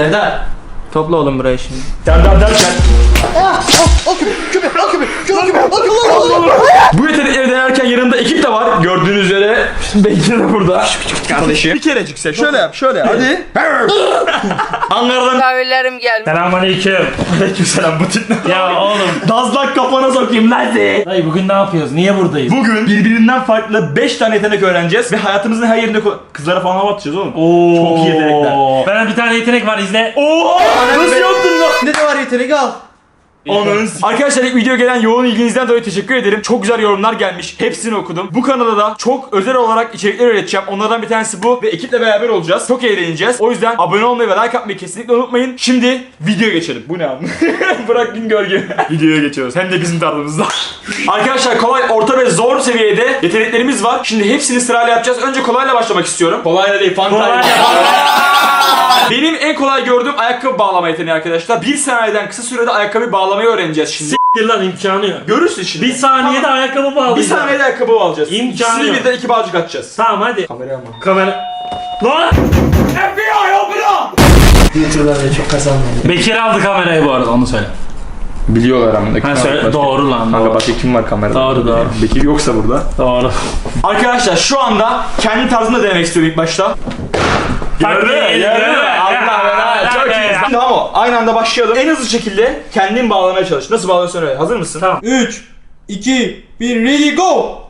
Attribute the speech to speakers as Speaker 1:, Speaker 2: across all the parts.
Speaker 1: 点赞 Topla oğlum burayı şimdi.
Speaker 2: Serdar derken. Bu yetenekleri denerken yanında ekip de var. Gördüğünüz üzere Bekir de burada. Kardeşim. Bir kere çıksa şöyle yap şöyle hadi. Ankara'dan
Speaker 3: Kahvelerim gelmiş.
Speaker 4: Selamünaleyküm.
Speaker 2: Aleykümselam bu tip ne?
Speaker 4: Ya oğlum.
Speaker 2: Dazlak kafana sokayım lan seni.
Speaker 4: Dayı bugün ne yapıyoruz? Niye buradayız?
Speaker 2: Bugün birbirinden farklı 5 tane yetenek öğreneceğiz ve hayatımızın her yerinde ko- kızlara falan hava atacağız oğlum.
Speaker 4: Oo.
Speaker 2: Çok iyi yetenekler.
Speaker 4: Ben bir tane yetenek var izle.
Speaker 2: Oo! Nasıl yaptın lan?
Speaker 1: Ne de var yetenek al.
Speaker 2: Ananı s- Arkadaşlar ilk video gelen yoğun ilginizden dolayı teşekkür ederim. Çok güzel yorumlar gelmiş. Hepsini okudum. Bu kanalda da çok özel olarak içerikler üreteceğim. Onlardan bir tanesi bu ve ekiple beraber olacağız. Çok eğleneceğiz. O yüzden abone olmayı ve like atmayı kesinlikle unutmayın. Şimdi videoya geçelim. Bu ne abi? Bırak gün gölge. Videoya geçiyoruz. Hem de bizim tarzımızda. Arkadaşlar kolay, orta ve zor seviyede yeteneklerimiz var. Şimdi hepsini sırayla yapacağız. Önce kolayla başlamak istiyorum. Kolayla değil, fantayla. Benim en kolay gördüğüm ayakkabı bağlama yeteneği arkadaşlar. Bir saniyeden kısa sürede ayakkabı bağlamayı öğreneceğiz şimdi.
Speaker 4: Siktir lan imkanı yok.
Speaker 2: Görürsün şimdi.
Speaker 4: Bir saniyede ayakkabı
Speaker 2: Bir
Speaker 4: bağlayacağım.
Speaker 2: saniyede ayakkabı alacağız.
Speaker 4: İmkanı
Speaker 2: İkisini
Speaker 4: yok.
Speaker 2: birden iki bağcık atacağız.
Speaker 4: Tamam hadi.
Speaker 2: Kameraya mı?
Speaker 4: Kamera. Lan!
Speaker 2: FBI open up!
Speaker 1: YouTuber'da çok kazanmadı.
Speaker 4: Bekir aldı kamerayı bu arada onu söyle.
Speaker 2: Biliyorlar ama.
Speaker 4: Ha söyle. Doğru lan.
Speaker 2: Kanka
Speaker 4: Doğru.
Speaker 2: başka kim var kamerada?
Speaker 4: Doğru, doğru.
Speaker 2: Bekir yoksa burada.
Speaker 4: Doğru.
Speaker 2: Arkadaşlar şu anda kendi tarzımda denemek istiyorum ilk başta. Gördün.
Speaker 4: evet.
Speaker 2: Allah. Tamam o. Aynı anda başlayalım. En hızlı şekilde kendin bağlamaya çalış. Nasıl bağlıyorsun öyle. Hazır mısın?
Speaker 4: Tamam.
Speaker 1: 3, 2, 1, ready go.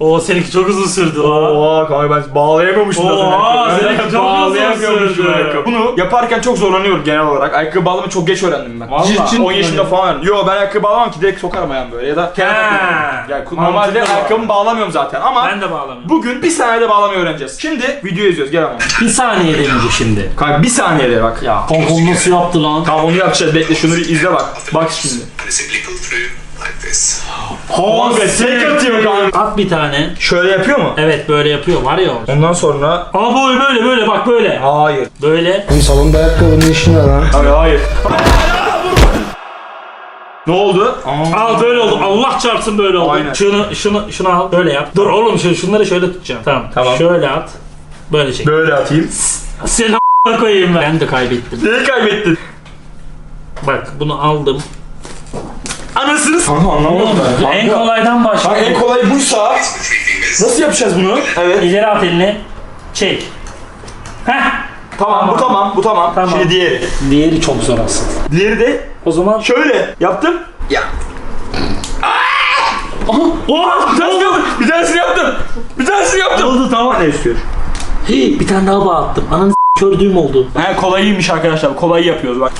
Speaker 4: Oo seninki çok uzun sürdü lan.
Speaker 2: Oha kanka ben bağlayamamıştım
Speaker 4: Oha,
Speaker 2: zaten.
Speaker 4: seninki çok
Speaker 2: Bağlayamıyormuşum
Speaker 4: uzun sürdü.
Speaker 2: ayakkabı. Bunu yaparken çok zorlanıyorum genel olarak. Ayakkabı bağlamayı çok geç öğrendim ben.
Speaker 4: Vallahi.
Speaker 2: Cin- cin- 10 yaşında falan öğrendim. Yo ben ayakkabı bağlamam ki direkt sokarım ayağım böyle ya da kenara
Speaker 4: He.
Speaker 2: takıyorum. Yani normalde
Speaker 4: Mantıklı
Speaker 2: ayakkabımı bağlamıyorum zaten ama
Speaker 4: Ben de bağlamıyorum.
Speaker 2: bugün bir saniyede bağlamayı öğreneceğiz. Şimdi video izliyoruz gel ama.
Speaker 4: Bir saniye demeyecek şimdi.
Speaker 2: Kanka bir saniyede bak.
Speaker 4: Ya Konkol nasıl yaptı lan?
Speaker 2: Tamam onu yapacağız bekle şunu bir izle bak. Bak şimdi.
Speaker 5: pull through this.
Speaker 2: Kanka tek atıyor kanka.
Speaker 4: At bir tane.
Speaker 2: Şöyle yapıyor mu?
Speaker 4: Evet böyle yapıyor var ya.
Speaker 2: Ondan sonra
Speaker 4: Aa böyle böyle böyle bak böyle.
Speaker 2: hayır.
Speaker 4: Böyle.
Speaker 1: Salonda ayakkabının işi ne lan?
Speaker 2: Abi hayır. ne oldu?
Speaker 4: Al böyle oldu. Allah çarpsın böyle oldu.
Speaker 2: Aynen.
Speaker 4: Şunu şunu şunu al. Böyle yap. Dur oğlum şu şunları şöyle tutacağım. Tamam.
Speaker 2: Tamam.
Speaker 4: Şöyle at. Böyle çek.
Speaker 2: Böyle atayım.
Speaker 4: Seni a**ına koyayım ben. Ben de kaybettim.
Speaker 2: Neyi kaybettin?
Speaker 4: Bak bunu aldım.
Speaker 2: S- Kanka anlamadım ben.
Speaker 4: En kolaydan başla.
Speaker 2: Kanka en kolay buysa nasıl yapacağız bunu? Evet.
Speaker 4: İleri at elini. Çek. Heh.
Speaker 2: Tamam, bu tamam bu tamam.
Speaker 4: Tamam.
Speaker 2: Şimdi diğeri.
Speaker 4: Diğeri çok zor aslında.
Speaker 2: Diğeri de
Speaker 4: O zaman
Speaker 2: şöyle yaptım. Ya.
Speaker 4: Oha!
Speaker 2: Bir tanesini yaptım. Bir tanesini yaptım. Bir tanesini yaptım.
Speaker 4: Oldu tamam.
Speaker 2: Ne istiyor?
Speaker 4: Hey, bir tane daha bağ attım. Ananı s- kördüğüm oldu.
Speaker 2: He kolayıymış arkadaşlar. Kolayı yapıyoruz bak.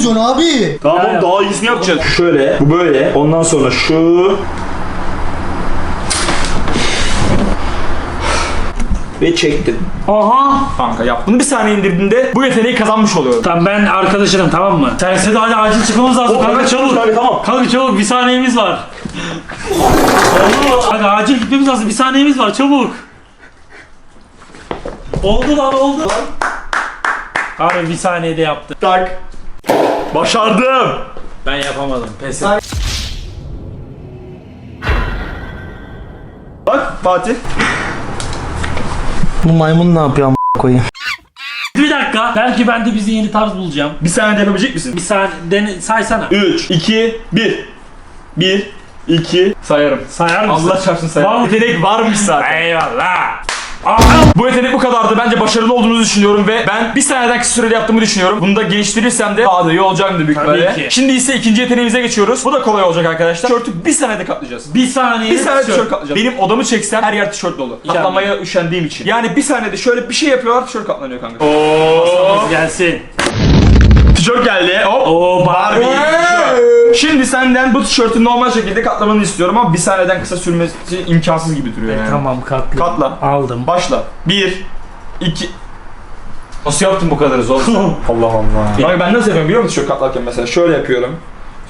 Speaker 1: Niye çözüyorsun abi?
Speaker 2: Tamam oğlum daha iyisini yapacağız. Şöyle, bu böyle. Ondan sonra şu. Ve çektin.
Speaker 4: Aha!
Speaker 2: Kanka yap. Bunu bir saniye indirdiğinde bu yeteneği kazanmış oluyorum.
Speaker 4: Tamam ben arkadaşınım tamam mı? Sen hadi hadi acil çıkmamız lazım. Kanka çabuk.
Speaker 2: Kanka tamam.
Speaker 4: Kanka çabuk bir saniyemiz var. Hadi acil gitmemiz lazım. Bir saniyemiz var çabuk. Oldu lan oldu. Abi bir saniyede yaptı.
Speaker 2: Tak. Başardım.
Speaker 4: Ben yapamadım. Pes et.
Speaker 2: Bak Fatih.
Speaker 1: Bu maymun ne yapıyor koyayım?
Speaker 4: Bir dakika. Belki ben de bize yeni tarz bulacağım.
Speaker 2: Bir saniye yapabilecek misin?
Speaker 4: Bir saniye dene, saysana.
Speaker 2: 3, 2, 1. 1, 2, sayarım.
Speaker 4: Sayar mısın?
Speaker 2: Allah çarpsın
Speaker 4: Var
Speaker 2: sayarım.
Speaker 4: mı?
Speaker 2: Yetenek varmış zaten.
Speaker 4: Eyvallah.
Speaker 2: Bu yetenek bu kadardı. Bence başarılı olduğunuzu düşünüyorum ve ben bir saniyeden kısa sürede yaptığımı düşünüyorum. Bunu da geliştirirsem de daha da iyi olacağım da büyük
Speaker 4: Tabii
Speaker 2: ihtimalle.
Speaker 4: ki.
Speaker 2: Şimdi ise ikinci yeteneğimize geçiyoruz. Bu da kolay olacak arkadaşlar. Tişörtü bir saniyede katlayacağız.
Speaker 4: Bir saniye.
Speaker 2: Bir saniyede
Speaker 4: tişört.
Speaker 2: tişört katlayacağız. Benim odamı çeksen her yer tişört dolu.
Speaker 4: İnşallah.
Speaker 2: Katlamaya üşendiğim için. Yani bir saniyede şöyle bir şey yapıyorlar tişört katlanıyor kanka. Oo.
Speaker 4: Gelsin.
Speaker 2: Tişört geldi. Hop.
Speaker 4: Oo Barbie.
Speaker 2: Barbie. Şimdi senden bu tişörtü normal şekilde katlamanı istiyorum ama bir saniyeden kısa sürmesi imkansız gibi duruyor yani.
Speaker 4: Tamam katlı.
Speaker 2: Katla.
Speaker 4: Aldım.
Speaker 2: Başla. Bir, iki... Nasıl yaptın bu kadar zor? Allah Allah. Kanka ben nasıl yapıyorum biliyor musun tişört katlarken mesela? Şöyle yapıyorum.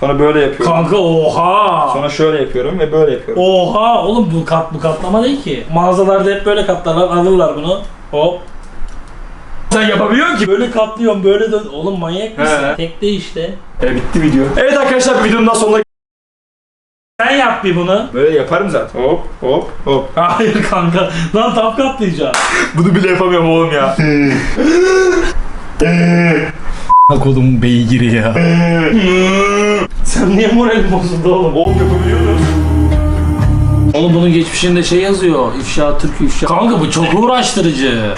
Speaker 2: Sonra böyle yapıyorum.
Speaker 4: Kanka oha.
Speaker 2: Sonra şöyle yapıyorum ve böyle yapıyorum.
Speaker 4: Oha oğlum bu kat bu katlama değil ki. Mağazalarda hep böyle katlarlar alırlar bunu. Hop.
Speaker 2: Sen yapabiliyorsun ki.
Speaker 4: Böyle katlıyorum böyle de oğlum manyak mısın?
Speaker 2: He.
Speaker 4: Tekte işte.
Speaker 2: E bitti video. Evet arkadaşlar videonun daha sonuna
Speaker 4: Sen yap bir bunu.
Speaker 2: Böyle yaparım zaten. Hop hop hop.
Speaker 4: Hayır kanka. Lan tam katlayacağım.
Speaker 2: Bunu bile yapamıyorum oğlum ya.
Speaker 4: Kodum beygiri ya. Sen niye moralin bozuldu oğlum?
Speaker 2: Oğlum yapabiliyoruz.
Speaker 4: Oğlum bunun geçmişinde şey yazıyor. İfşa Türk ifşa. Kanka bu çok uğraştırıcı.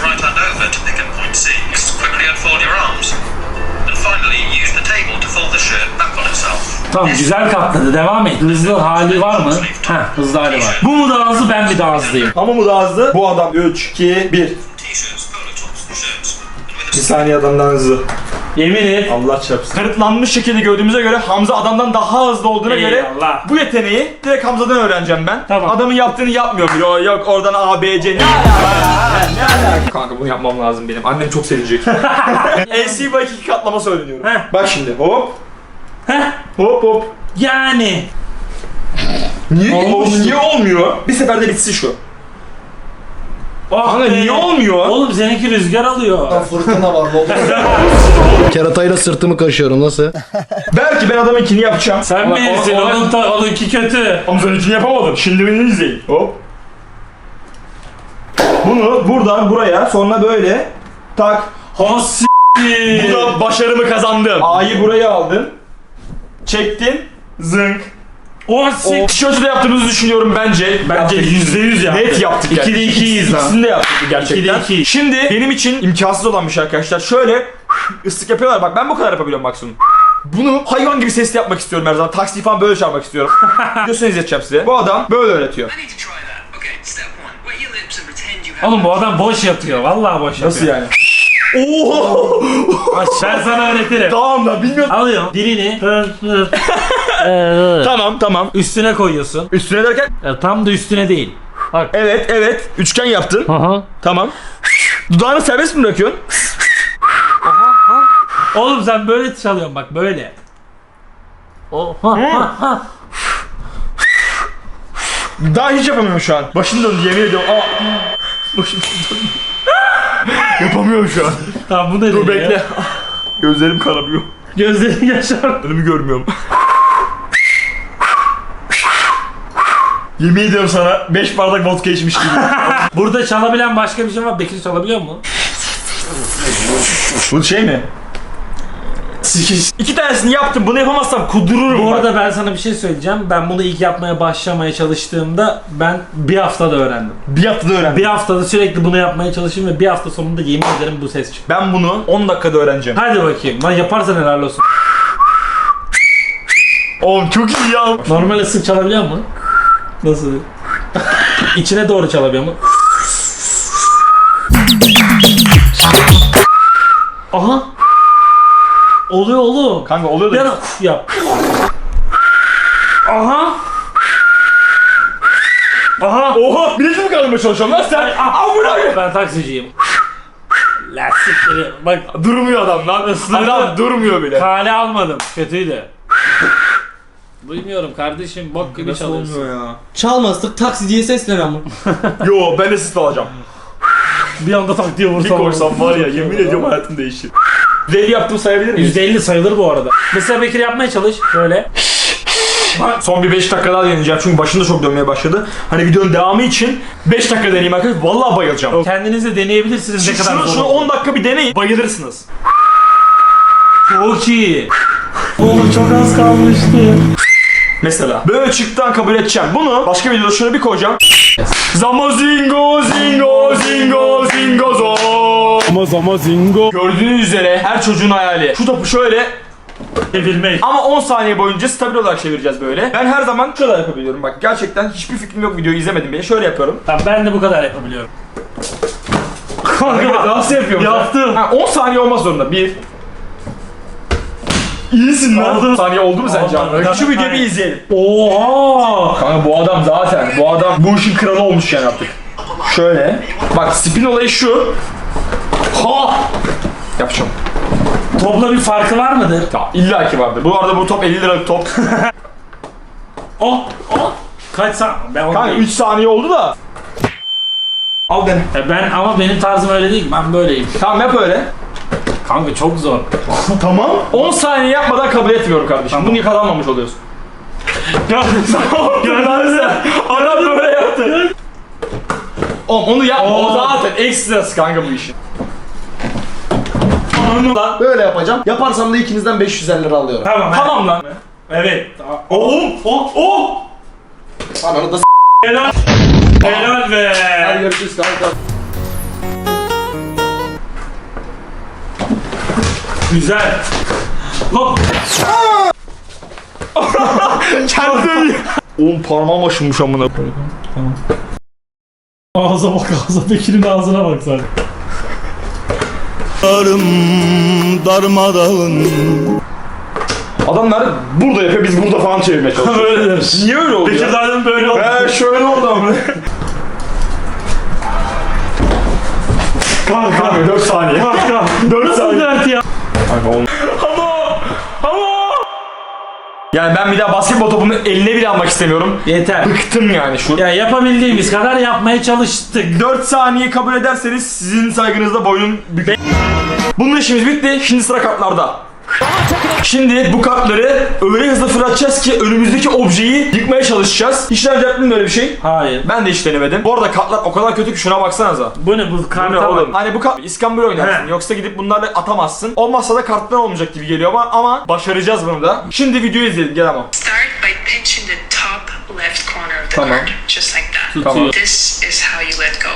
Speaker 4: Tamam güzel katladı. Devam et. Hızlı hali var mı? Heh hızlı hali var. Bu mu daha hızlı ben mi daha hızlıyım?
Speaker 2: Ama bu da hızlı. Bu adam 3, 2, 1.
Speaker 5: T-shirts, polo tops, and shirts. And with
Speaker 2: Bir saniye adamdan hızlı.
Speaker 4: Yemin et.
Speaker 2: Allah çarpsın. Kanıtlanmış şekilde gördüğümüze göre Hamza adamdan daha hızlı olduğuna göre
Speaker 4: Eyvallah.
Speaker 2: bu yeteneği direkt Hamza'dan öğreneceğim ben.
Speaker 4: Tamam.
Speaker 2: Adamın yaptığını yapmıyorum. Yok, yok oradan A, B, C ne alaka? Ne alaka? Kanka bunu yapmam lazım benim. Annem çok sevinecek. LC by 2 katlama söyleniyorum.
Speaker 4: Heh.
Speaker 2: Bak şimdi hop
Speaker 4: Heh.
Speaker 2: hop hop.
Speaker 4: Yani.
Speaker 2: Niye,
Speaker 4: Olmuş.
Speaker 2: niye olmuyor? Bir seferde bitsin şu.
Speaker 4: Oh
Speaker 2: Kanka
Speaker 4: be.
Speaker 2: niye olmuyor?
Speaker 4: Oğlum seninki rüzgar alıyor.
Speaker 1: Fırtına var ne Keratayla sırtımı kaşıyorum nasıl?
Speaker 2: Belki ben adamınkini yapacağım.
Speaker 4: Sen
Speaker 2: Ama
Speaker 4: bilirsin
Speaker 2: o- o-
Speaker 4: onun ta, onunki kötü.
Speaker 2: Hamza'nınkini yapamadım. Şimdi beni izleyin. Hop. Bunu buradan buraya sonra böyle tak.
Speaker 4: Hasi.
Speaker 2: Bu da başarımı kazandım. A'yı buraya aldın. Çektin. Zınk. O
Speaker 4: Hasi.
Speaker 2: tişörtü de yaptığımızı düşünüyorum bence.
Speaker 4: Bence
Speaker 2: Yaptık.
Speaker 4: yüzde yüz yaptık.
Speaker 2: Net yaptık.
Speaker 4: İkide
Speaker 2: yani.
Speaker 4: ikiyiz lan.
Speaker 2: İkisini de yaptık gerçekten.
Speaker 4: İkide iki.
Speaker 2: Şimdi benim için imkansız olan bir şey arkadaşlar. Şöyle ıslık yapıyorlar. Bak ben bu kadar yapabiliyorum maksimum. Bunu hayvan gibi sesli yapmak istiyorum her zaman. Taksi falan böyle çalmak istiyorum. Videosunu izleteceğim size. Bu adam böyle öğretiyor.
Speaker 5: I need to try that. Okay, step one. Wet your lips and pretend you have.
Speaker 4: Oğlum bu adam boş yapıyor. Vallahi boş yapıyor.
Speaker 2: Nasıl yani? Oo!
Speaker 4: Bak ben sana öğretirim.
Speaker 2: tamam da bilmiyorum.
Speaker 4: Alıyorsun dilini
Speaker 2: Tamam tamam.
Speaker 4: üstüne koyuyorsun.
Speaker 2: Üstüne derken
Speaker 4: Ya tam da üstüne değil. Bak.
Speaker 2: evet evet üçgen yaptın.
Speaker 4: Aha.
Speaker 2: Tamam. Dudağını serbest mi bırakıyorsun?
Speaker 4: Oğlum sen böyle çalıyorsun bak böyle. O ha ha ha.
Speaker 2: Daha hiç yapamıyorum şu an. Başım döndü yemin ediyorum. Aa. Başım döndü. Yapamıyorum şu an.
Speaker 4: Tamam bu ne
Speaker 2: Dur
Speaker 4: dedi ya?
Speaker 2: bekle. Gözlerim kanamıyor.
Speaker 4: Gözlerin yaşar.
Speaker 2: Önümü görmüyorum. Yemin ediyorum sana 5 bardak vodka içmiş gibi.
Speaker 4: Burada çalabilen başka bir şey var. Bekir çalabiliyor mu?
Speaker 2: Bu şey mi? İki tanesini yaptım. Bunu yapamazsam kudururum.
Speaker 4: Bu
Speaker 2: bak.
Speaker 4: arada ben sana bir şey söyleyeceğim. Ben bunu ilk yapmaya başlamaya çalıştığımda ben bir haftada öğrendim.
Speaker 2: bir haftada öğrendim.
Speaker 4: Bir haftada sürekli bunu yapmaya çalıştım ve bir hafta sonunda yemin ederim bu ses çıktı.
Speaker 2: Ben bunu 10 dakikada öğreneceğim.
Speaker 4: Hadi bakayım. Lan yaparsan helal olsun.
Speaker 2: Oğlum çok iyi ya.
Speaker 4: Normal ıslık çalabiliyor mu? Nasıl? İçine doğru çalabiliyor mu? Aha. Oluyor oğlum.
Speaker 2: Kanka oluyor
Speaker 4: Bir
Speaker 2: da.
Speaker 4: uf yap. Aha. Aha.
Speaker 2: Oha! Biletim kaldırmaya çalışıyorum lan sen. Amına koyayım.
Speaker 4: Ben taksiciyim. Lastikleri bak
Speaker 2: Durmuyor adam lan.
Speaker 4: Isırdı.
Speaker 2: Adam durmuyor bile.
Speaker 4: kale almadım. Kötüydü. Duymuyorum kardeşim bok gibi çalıyorsun.
Speaker 2: ya?
Speaker 1: Çalmazdık taksi diye seslen ama.
Speaker 2: Yo ben asist alacağım.
Speaker 4: Bir anda tak diye
Speaker 2: Bir
Speaker 4: vursam.
Speaker 2: koysam var ya yemin ediyorum hayatım değişir. Deli yaptım sayabilir miyiz?
Speaker 4: %50 sayılır bu arada. Mesela Bekir yapmaya çalış. Böyle.
Speaker 2: Son bir 5 dakika daha deneyeceğim çünkü başında çok dönmeye başladı. Hani videonun devamı için 5 dakika deneyeyim arkadaşlar. Vallahi bayılacağım.
Speaker 4: Kendiniz de deneyebilirsiniz ne
Speaker 2: Şunu,
Speaker 4: kadar
Speaker 2: şunu,
Speaker 4: zor.
Speaker 2: şunu
Speaker 4: olduğunu.
Speaker 2: 10 dakika bir deneyin. Bayılırsınız.
Speaker 4: Çok iyi. Oğlum çok az kalmıştı.
Speaker 2: Mesela. Böyle çıktıdan kabul edeceğim. Bunu başka videoda şöyle bir koyacağım. Zamazingo zingo zingo zingo zo.
Speaker 4: Ama ama zingo.
Speaker 2: Gördüğünüz üzere her çocuğun hayali. Şu topu şöyle
Speaker 4: Çevirmek.
Speaker 2: ama 10 saniye boyunca stabil olarak çevireceğiz böyle. Ben her zaman şöyle yapabiliyorum. Bak gerçekten hiçbir fikrim yok videoyu izlemedim bile. Şöyle yapıyorum.
Speaker 4: Tamam ben de bu kadar yapabiliyorum.
Speaker 2: Kanka nasıl yapıyorum?
Speaker 4: Yaptım.
Speaker 2: Ha, 10 saniye olmaz zorunda. 1 İyisin lan.
Speaker 4: Oldu.
Speaker 2: Saniye oldu mu sence
Speaker 4: Oldu.
Speaker 2: abi? Şu videoyu bir izleyelim.
Speaker 4: Oha.
Speaker 2: Kanka bu adam zaten, bu adam bu işin kralı olmuş yani artık. Şöyle. Bak spin olayı şu. Ha! Yapacağım.
Speaker 4: Topla bir farkı var mıdır?
Speaker 2: Ya illa ki vardır. Bu arada bu top 50 liralık top.
Speaker 4: Oh. Oh. Kaç saniye? Ben onu
Speaker 2: Kanka
Speaker 4: değil.
Speaker 2: 3 saniye oldu da. Al dene.
Speaker 4: E ben ama benim tarzım öyle değil. Ben böyleyim.
Speaker 2: Tamam yap öyle.
Speaker 4: Kanka çok zor.
Speaker 1: Tamam.
Speaker 2: 10 saniye yapmadan kabul etmiyorum kardeşim. Bunu yakalanmamış oluyorsun.
Speaker 4: Gördün
Speaker 2: Adam böyle yaptı. Oğlum onu yapma. O zaten ekstrası kanka bu işin. Lan.
Speaker 1: Böyle yapacağım. Yaparsam da ikinizden 550 lira alıyorum.
Speaker 4: Tamam.
Speaker 2: Tamam lan.
Speaker 4: Evet. Oğlum. Oh. Oh.
Speaker 1: Ananı da s***.
Speaker 4: Helal. Helal be.
Speaker 1: Hadi görüşürüz kanka.
Speaker 4: Güzel. Hop.
Speaker 2: Kendi Oğlum parmağım aşınmış amına.
Speaker 4: Ağza bak ağza Bekir'in ağzına bak sen.
Speaker 2: Adamlar burada yapıyor biz burada falan çevirmeye çalışıyoruz.
Speaker 4: Böyledir.
Speaker 2: Niye öyle oldu ya?
Speaker 4: Bekir'den böyle oldu.
Speaker 2: He şöyle oldu ama.
Speaker 4: Kanka.
Speaker 2: Kanka 4 saniye.
Speaker 4: Kanka.
Speaker 2: 4
Speaker 4: Nasıl
Speaker 2: saniye.
Speaker 4: dert ya?
Speaker 2: Kanka. Yani ben bir daha basketbol topunu eline bile almak istemiyorum.
Speaker 4: Yeter.
Speaker 2: Bıktım yani şu.
Speaker 4: Ya yapabildiğimiz kadar yapmaya çalıştık.
Speaker 2: 4 saniye kabul ederseniz sizin saygınızda boyun bük. Bunun işimiz bitti. Şimdi sıra kartlarda. Şimdi bu kartları öyle hızlı fırlatacağız ki önümüzdeki objeyi yıkmaya çalışacağız. Hiç daha önce yaptın mı böyle bir şey?
Speaker 4: Hayır.
Speaker 2: Ben de hiç denemedim. Bu arada kartlar o kadar kötü ki şuna baksanıza.
Speaker 4: Bu ne bu
Speaker 2: Bu ne
Speaker 4: karta
Speaker 2: oğlum?
Speaker 4: bak.
Speaker 2: Hani bu kart İskambil oynarsın.
Speaker 4: He.
Speaker 2: Yoksa gidip bunlarla atamazsın. Olmazsa da kartlar olmayacak gibi geliyor ama ama başaracağız bunu da. Şimdi videoyu izleyelim gel ama.
Speaker 3: Start by pinching the top left corner of the
Speaker 2: Tamam.
Speaker 3: card, just like that.
Speaker 2: Tamam.
Speaker 3: This is how you let go.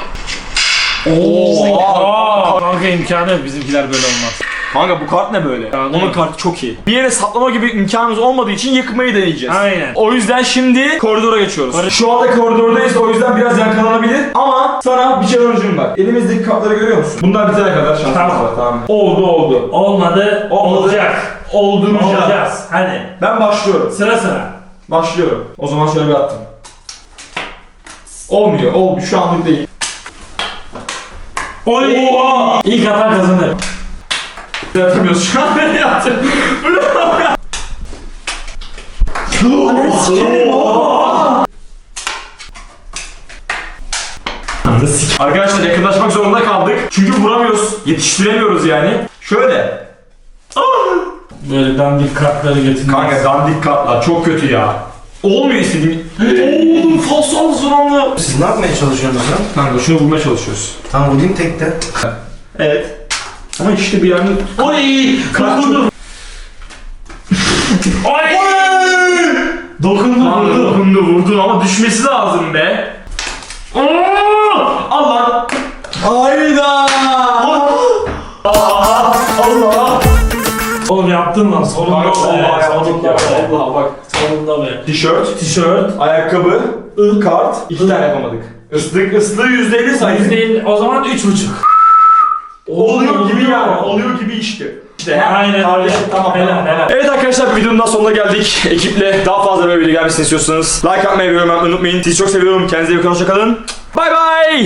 Speaker 4: Aa, kanka imkanı yok bizimkiler böyle olmaz.
Speaker 2: Kanka bu kart ne böyle?
Speaker 4: Kanka.
Speaker 2: Onun kartı çok iyi. Bir yere saplama gibi imkanımız olmadığı için yıkmayı deneyeceğiz.
Speaker 4: Aynen.
Speaker 2: O yüzden şimdi koridora geçiyoruz.
Speaker 4: Koridor-
Speaker 2: Şu anda koridordayız o yüzden biraz yakalanabilir. Ama sana bir challenge'ım var. Elimizdeki kartları görüyor musun? Bunlar bitene kadar şansımız
Speaker 4: Tamam.
Speaker 2: var. Tamam. Oldu oldu.
Speaker 4: Olmadı,
Speaker 2: Olmadı.
Speaker 4: olacak.
Speaker 2: Olduracağız.
Speaker 4: Olacağız. Hadi.
Speaker 2: Ben başlıyorum.
Speaker 4: Sıra sıra.
Speaker 2: Başlıyorum. O zaman şöyle bir attım. Olmuyor. Ol şu anlık değil.
Speaker 4: Oy! İlk atan kazanır.
Speaker 2: Yapamıyoruz şu an ne yaptım? Arkadaşlar yakınlaşmak zorunda kaldık. Çünkü vuramıyoruz. Yetiştiremiyoruz yani. Şöyle.
Speaker 4: Böyle dandik kartları getirmez.
Speaker 2: Kanka dandik kartlar çok kötü ya. Olmuyor istediğim. Oğlum falso son anda.
Speaker 1: Siz ne yapmaya çalışıyorsunuz lan?
Speaker 2: Kanka şunu bulmaya çalışıyoruz.
Speaker 1: Tamam vurayım tekte.
Speaker 2: Evet. Ama işte bir yani...
Speaker 4: Oy! Dokundu. Oy! Dokundu
Speaker 2: Kanka
Speaker 4: vurdu.
Speaker 2: dokundu vurdun ama düşmesi lazım be. Aa! Al lan. Hayda. Allah.
Speaker 4: Oğlum yaptın lan sonunda
Speaker 2: Kanka
Speaker 4: be.
Speaker 2: Allah
Speaker 4: Sonunda be.
Speaker 2: Allah bak.
Speaker 4: Sonunda be.
Speaker 2: Tişört,
Speaker 4: Tişört.
Speaker 2: ayakkabı, kart. iki tane yapamadık. Islık, ıslığı yüzde elli saydık.
Speaker 4: Değil, o zaman üç buçuk.
Speaker 2: Oluyor gibi yani. Oluyor gibi işte. İşte hem
Speaker 4: Aynen
Speaker 2: kardeşim, tamam
Speaker 4: Helal,
Speaker 2: tamam.
Speaker 4: helal.
Speaker 2: Evet arkadaşlar videonun daha sonuna geldik. Ekiple daha fazla böyle video gelmesini istiyorsanız like atmayı ve yorum yapmayı unutmayın. Sizi çok seviyorum. Kendinize iyi bakın. Hoşçakalın. Bay bay.